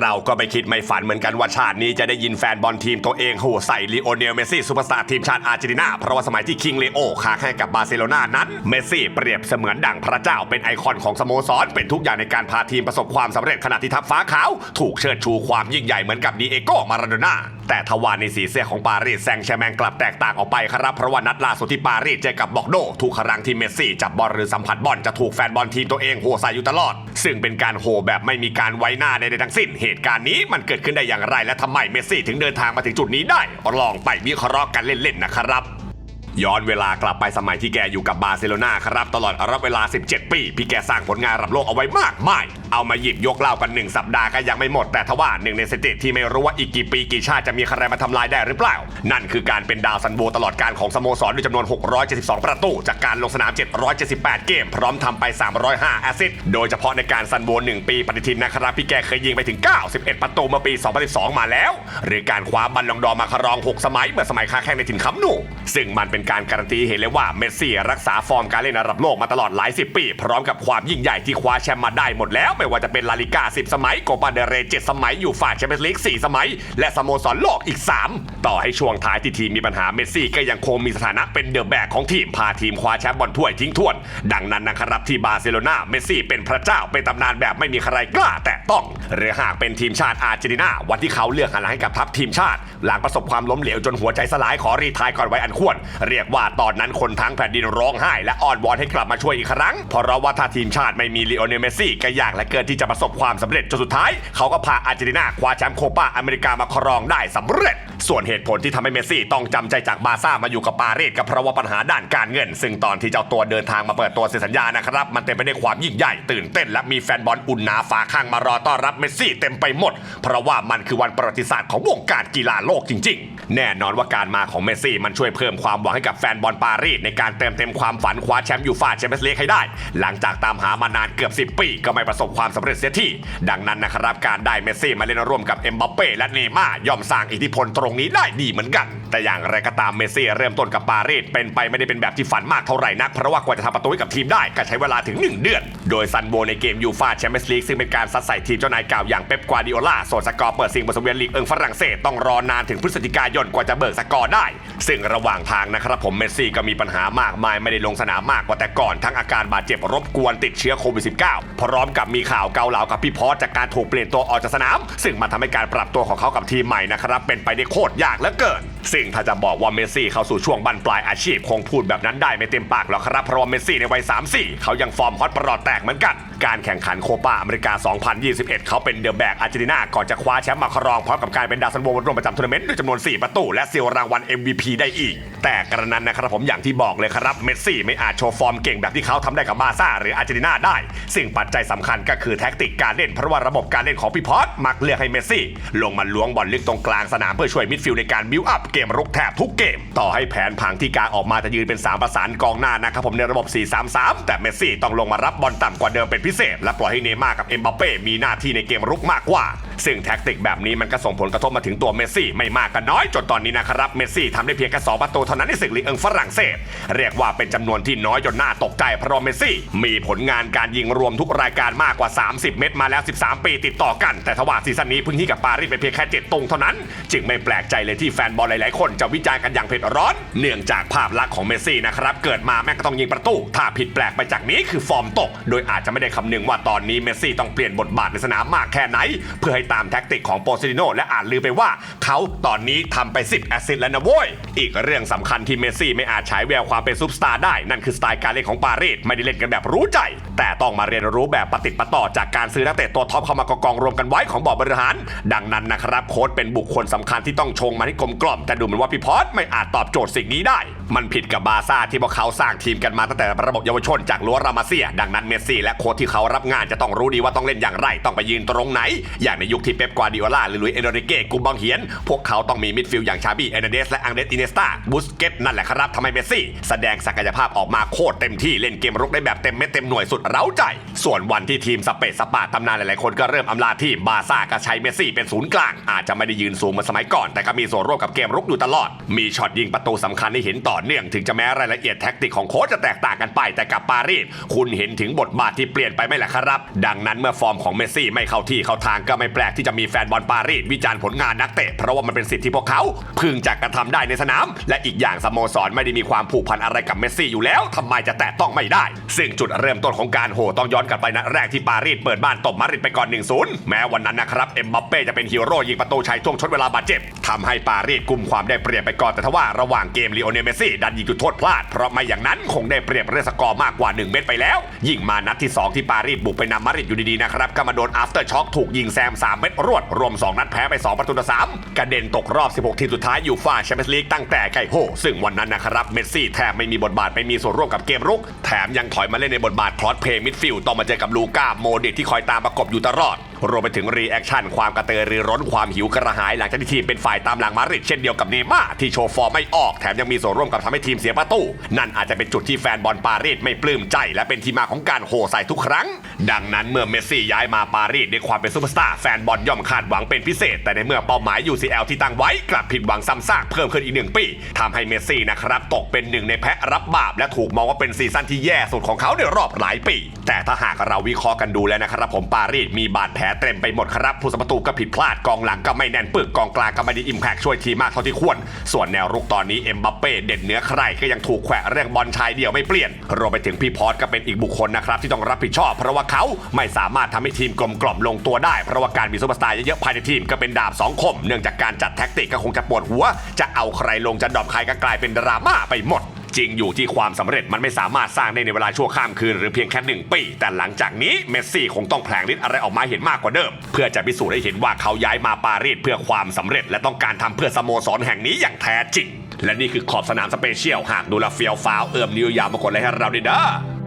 เราก็ไม่คิดไม่ฝันเหมือนกันว่าชาตินี้จะได้ยินแฟนบอลทีมตัวเองโหใส่ลีโอเนลเมสซี่ซูเปอร์สตาร์ทีมชาติอาร์เจนตินา เพราะว่าสมัยที่คิงเลโอค้างให้กับบาร์เซโลนานั้น เมสซี่เปรียบเสมือนดั่งพระเจ้าเป็นไอคอนของสโมสร เป็นทุกอย่างในการพาทีมประสบความสำเร็จขณะที่ทัพฟ้าขาว ถูกเชิดชูความยิ่งใหญ่เหมือนกับดีเอโกมาราโดน่าแต่ทว่าในสีเสื้อของปารีสแซงแชแมงกลับแตกต่างออกไปครับเพราะว่านัดล่าสุดที่ปารีสเจอกับบอกโดทุกครั้งที่เมสซี่จับบอลหรือสัมผัสบอลจะถูกแฟนบอลทีมตัวเองโหใส่อยู่ตลอด ซึ่งเป็นการโหแบบไม่มีการไว้หน้าใดๆทั้งสิ้นเหตุการณ์นี้มันเกิดขึ้นได้อย่างไรและทำไมเมสซี่ถึงเดินทางมาถึงจุดนี้ได้ลองไปวิเคราะห์กันเล่นๆนะครับ ย้อนเวลากลับไปสมัยที่แกอยู่กับบาร์เซโลนาครับ ตลอดระยะเวลา 17 ปี พี่แกสร้างผลงานระดับโลกเอาไว้มากมาย เอามาหยิบยกเล่ากัน 1 สัปดาห์ก็ยังไม่หมด แต่ทว่าหนึ่งในสถิติที่ไม่รู้ว่าอีกกี่ปีกี่ชาติจะมีใครมาทำลายได้หรือเปล่า นั่นคือการเป็นดาวซันโวตลอดการของสโมสรด้วยจำนวน 672 ประตู จากการลงสนาม 778 เกม พร้อมทำไป 305 แอสซิสโดยเฉพาะในการซันโว1ปีปฏิทินนะครับพี่แกเคยยิงไปถึง 91 ประตูเมื่อปี 2012 มาแล้ว หรือการคว้าบัลลงดอมาครอง 6 สมัยเมื่อสมัยค้าแข่งในถิ่นคัมนูซึ่งมันเป็นการการันตีเห็นเลยว่าเมสซี่รักษาฟอร์มการเล่นระดับโลกมาตลอดหลายสิบปี พร้อมกับความยิ่งใหญ่ที่คว้าแชมป์มาได้หมดแล้วไม่ว่าจะเป็นลาลิกา 10 สมัยโกปาเดเร7สมัยอยูฟ่าแชมเปี้ยนส์ลีก4สมัย และสโมสรโลกอีก 3 ต่อให้ช่วงท้ายที่ทีมมีปัญหาเมสซี่ก็ยังคงมีสถานะเป็นเดอะแบกของทีมพาทีมคว้าแชมป์บอลถ้วยทิ้งทวน ดังนั้นนะครับที่บาร์เซโลนาเมสซี่เป็นพระเจ้าเป็นตำนานแบบไม่มีใครกล้าแตะต้อง หรือหากเป็นทีมชาติอาร์เจนตินาวันที่เขาเลือกหันหลังให้กับทัพทีมชาติ หลังประสบความล้มเหลวจนหัวใจสลายขอรีทายก่อนไว้อันควรเรียกว่าตอนนั้นคนทั้งแผ่นดินร้องไห้และอ้อนวอนให้กลับมาช่วยอีกครั้ง เพราะว่าถ้าทีมชาติไม่มีลีโอเนลเมสซี่ก็ยากและเกินที่จะประสบความสำเร็จจนสุดท้าย เขาก็พาอาร์เจนตินาคว้าแชมป์โคปาอเมริกามาครองได้สำเร็จ ส่วนเหตุผลที่ทำให้เมสซี่ต้องจำใจจากบาร์ซ่ามาอยู่กับปารีสก็เพราะว่าปัญหาด้านการเงิน ซึ่งตอนที่เจ้าตัวเดินทางมาเปิดตัวเซ็นสัญญานะครับมันเต็มไปด้วยความยิ่งใหญ่ตื่นเต้น และมีแฟนบอลอุ่นหนาฝาข้างมารอต้อนรับเมสซี่เต็มไปหมด เพราะว่ามันคือวันประวัติศาสตร์ของวงการกีฬาโลกจริง ๆ แน่นอนว่าการมาของเมสซี่มันช่วยเพิ่มความหวังให้กับแฟนบอลปารีสในการเติมเต็มความฝันคว้าแชมป์ยูฟ่าแชมเปี้ยนส์ลีกให้ได้ หลังจากตามหามานานเกือบ 10 ปี ก็ไม่ประสบความสำเร็จเสียทีดังนั้นนะครับการได้เมสซี่มาเล่นร่วมกับเอ็มบัปเป้และเนย์ม่าย่อมสร้างอิทธิพลตรงนี้ได้ดีเหมือนกัน แต่อย่างไรก็ตามเมสซี่เริ่มต้นกับปารีสเป็นไปไม่ได้เป็นแบบที่ฝันมากเท่าไหร่นัก เพราะว่ากว่าจะทำประตูให้กับทีมได้ก็ใช้เวลาถึง 1 เดือน โดยซันโบในเกมยูฟ่าแชมเปี้ยนส์ลีกซึ่งเป็นการซัดใส่ทีมเจ้านายเก่าอย่างเป๊ปกวาดิโอลาส่วนสกอร์เปิดซิงบนสังเวียนลีกเอิงฝรั่งเศสต้องรอนานถึงพฤศจิกายนกว่าจะเบิกสกอร์ได้ ซึ่งระหว่างทางนะครับผมเมสซี่ก็มีปัญหามากมายไม่ได้ลงสนามมากกว่าแต่ก่อนทั้งอาการบาดเจ็บรบกวนติดเชื้อโควิด -19 พร้อมกับมีข่าวเกาเหลากับพี่พอสจากการถูกเปลี่ยนตัวออกจากสนาม ซึ่งมันทำให้การปรับตัวของเขากับทีมใหม่นะครับเป็นไปได้โคตรยากเหลือเกินซึ่งถ้าจะบอกว่าเมสซี่เข้าสู่ช่วงบั้นปลายอาชีพคงพูดแบบนั้นได้ไม่เต็มปากหรอกครับเพราะว่าเมสซี่ในวัย34เขายังฟอร์มฮอตประหลอดแตกเหมือนกัน การแข่งขันโคปาอเมริกา 2021 เขาเป็นเดอะแบกอาร์เจนตินาก่อนจะคว้าแชมป์มาครองพร้อมกับการเป็นดาวซันโวรวมประจำทัวร์นาเมนต์ด้วยจำนวน 4 ประตู และเซียวรางวัล MVP ได้อีก แต่กระนั้นนะครับผมอย่างที่บอกเลยครับเมสซี่ไม่อาจโชว์ฟอร์มเก่งแบบที่เขาทำได้กับบาซ่าหรืออาร์เจนตินาได้ สิ่งปัจจัยสำคัญก็คือแท็กติกการเล่นเพราะว่าระบบการเล่นของพี่พอสมักเลือกให้เมสซี่ลงมาล้วงบอลลึกตรงกลางสนามเพื่อช่วยมิดฟิลด์ในการบิวอัพเกมรุกแทบทุกเกม ต่อให้แผนผังที่การออกมาจะยืนเป็น3ประสานกองหน้านะครับผมในระบบ 4-3-3 แต่เมสซี่ต้องลงมารับบอลต่ำกว่าเดิมเป็นพิเศษ และปล่อยให้เนย์ม่าร์กับเอ็มบัปเป้มีหน้าที่ในเกมรุกมากกว่า ซึ่งแท็กติกแบบนี้มันก็ส่งผลกระทบมาถึงตัวเมสซี่ไม่มากก็น้อยจนตอนนี้นะครับเมสซี่ทำได้เพียงแค่สองประตูเท่านั้นในศึกลีกเอิงฝรั่งเศส เรียกว่าเป็นจำนวนที่น้อยจนน่าตกใจเพราะเมสซี่ มีผลงานการยิงรวมทุกรายการมากกว่า 30 เม็ดมาแล้ว 13 ปีติดต่อกัน แต่ทว่าซีซั่นนี้พึ่งที่กับปารีสไปเพียงแค่7ตรงเท่านั้น จึงไม่แปลกใจเลยที่แฟนบอลหลายๆ คนจะวิจารณ์กันอย่างเผ็ดร้อน เนื่องจากภาพลักษณ์ของเมสซี่นะครับเกิดมาแม่งก็ต้องยิงประตูถ้าผิดแปลกไปจากนี้คือฟอร์มตก โดยอาจจะไม่ได้คำนึงว่าตอนนี้เมสซี่ต้องเปลี่ยนบทบาทในสนามมากแค่ไหน เพื่อให้ตามแท็กติกของโปซิลิโนและอ่านลือไปว่าเขาตอนนี้ทำไป 10 แอสซิสต์แล้วนะโว้ย อีกเรื่องสำคัญที่เมสซี่ไม่อาจฉายแววความเป็นซุปสตาร์ได้นั่นคือสไตล์การเล่นของปารีสไม่ได้เล่นกันแบบรู้ใจ แต่ต้องมาเรียนรู้แบบปฏิดปะต่อจากการซื้อนักเตะตัวท็อปเข้ามากองรวมกันไว้ของบอร์ดบริหาร ดังนั้นนะครับโค้ชเป็นบุคคลสำคัญที่ต้องชงมาให้กลมกล่อมแต่ดูเหมือนว่าพี่พอสไม่อาจตอบโจทย์สิ่งนี้ได้ มันผิดกับบาซ่าที่พวกเขาสร้างทีมกันมาตั้งแต่ระบบเยาวชนจากลัวรามาเซีย ดังนั้นเมสซี่และโค้ชที่เขารับงานจะต้องรู้ดีว่าต้องเล่นอย่างไรต้องไปยืนตรงไหน อย่างในยุคที่เป๊ปกวาดิโอลาหรือลุยเอโนริเก้กุมบังเฮียน พวกเขาต้องมีมิดฟิลด์อย่างชาบี้เอเนเดสและอังเดสอินเนสตาบุสเกตนั่นแหละครับทำให้เมสซี่ แสดงศักยภาพออกมาโคตรเต็มที่เล่นเกมรุกได้แบบเต็มเม็ดเต็มหน่วยสุดเร้าใจ ส่วนวันที่ทีมสเปซสปาตำนานหลายๆคนก็เริ่มอำลาทีมบาซ่าก็ใช้เมสซี่เป็นศูนย์กลาง อาจจะไม่ได้ยืนสูงเหมือนสมัยก่อน แต่ก็มีส่วนร่วมกับเกมรุกอยู่ตลอด มีช็อตยิงประตูสำคัญให้เห็นต่อเนื่องถึงจะแม้รายละเอียดแท็กติกของโค้ชจะแตกต่างกันไป แต่กับปารีสคุณเห็นถึงบทบาทที่เปลี่ยนไปไหมล่ะครับ ดังนั้นเมื่อฟอร์มของเมสซี่ไม่เข้าที่เข้าทางก็ไม่แปลกที่จะมีแฟนบอลปารีสวิจารณ์ผลงานนักเตะเพราะว่ามันเป็นสิทธิ์ที่พวกเขาพึงจะกระทำได้ในสนาม และอีกอย่างสโมสรไม่ได้มีความผูกพันอะไรกับเมสซี่อยู่แล้วทำไมจะแตะต้องไม่ได้ ซึ่งจุดเริ่มต้นของการโหต้องย้อนกลับไปนัดแรกที่ปารีสเปิดบ้านตบมาริดไปก่อน 1-0 แม้วันนั้นนะครับเอ็มบัปเป้จะเป็นฮีโร่ยิงประตูชัยช่วงชดเวลาบาดเจ็บทำให้ปารีสกุมความได้เปรียบไปก่อนแต่ทว่าระหว่างเกมลีโอเนเมซี่ดันยิงจุดโทษพลาดเพราะไม่อย่างนั้นคงได้เปรียบเรื่องสกอร์มากกว่า 1 เม็ดไปแล้ว ยิ่งมานัดที่ 2 ที่ปารีสบุกไปนำมาริดอยู่ดีๆนะครับก็มาโดนอัฟเตอร์ช็อคถูกยิงแซม 3 เม็ดรวด รวม 2 นัดแพ้ไป 2 ประตูต่อ3กระเด็นตกรอบ 16 ทีมสุดท้ายอยูฟ่าแชมเปี้ยนส์ลีกตั้งแต่ไก่โฮซึ่งวันนั้นนะครับเมสซี่แทบไม่มีบทบาทไม่มีส่วนร่วมกับเกมรุก แถมยังถอยมาเล่นในบทบาทคลอสเพย์มิดฟิลด์ต้องมาเจอกับลูก้าโมดิตที่คอยตามประกบอยู่ตลอด รวมไปถึงรีแอคชั่นความกระตือรือร้นความหิวกระหายหลังจากที่ทีมเป็นฝ่ายตามหลังมาดริดเช่นเดียวกับเนม่าที่โชว์ฟอร์มไม่ออกแถมยังมีส่วนร่วมกับทำให้ทีมเสียประตู นั่นอาจจะเป็นจุดที่แฟนบอลปารีสไม่ปลื้มใจ และเป็นที่มาของการโห่ใส่ทุกครั้ง ดังนั้นเมื่อเมสซี่ย้ายมาปารีสด้วยความเป็นซูเปอร์สตาร์แฟนบอลย่อมคาดหวังเป็นพิเศษ แต่ในเมื่อเป้าหมาย UCL ที่ตั้งไว้กลับผิดหวังซ้ำซากเพิ่มขึ้นอีกหนึ่งปีทำให้เมสซี่นะครับตกเป็นหนึ่งในแพะรับบาปและถูกมองว่าเป็นซีซั่นที่แย่สุดของเขาในรอบหลายปี แต่ถ้าหากเราวิเคราะห์กันดูแล้วนะครับผมปารีสมีบาดแผลเต็มไปหมดครับผู้สาประตูก็ผิดพลาดกองหลังก็ไม่แน่นปึกกองกลางก็ไม่ได้อิมแพกช่วยทีมากเท่าที่ควร ส่วนแนวรุกตอนนี้เอ็มบัปเป้เด่นเหนือใครก็ยังถูกแขวะเรื่องบอลชายเดียวไม่เปลี่ยน รวมไปถึงพี่พอสก็เป็นอีกบุคคลนะครับที่ต้องรับผิดชอบ เพราะว่าเขาไม่สามารถทำให้ทีมกลมกล่อมลงตัวได้ เพราะว่าการมีซูเปอร์สตาร์เยอะๆภายในทีมก็เป็นดาบสองคม เนื่องจากการจัดแท็กติกก็คงจะปวดหัว จะเอาใครลงจะดรอปใครก็กลายเป็นดราม่าไปหมด จริงอยู่ที่ความสำเร็จมันไม่สามารถสร้างได้ในเวลาชั่วข้ามคืนหรือเพียงแค่หนึ่งปี แต่หลังจากนี้เมสซี่คงต้องแผลงฤทธิ์อะไรออกมาเห็นมากกว่าเดิม เพื่อจะพิสูจน์ให้เห็นว่าเขาย้ายมาปารีสเพื่อความสำเร็จ และต้องการทำเพื่อสโมสรแห่งนี้อย่างแท้จริง และนี่คือขอบสนามสเปเชียลหากดูแลเฟียวฟ้าวเอิ่มนิวยาวมากดเลยให้เราด้วยเด้อ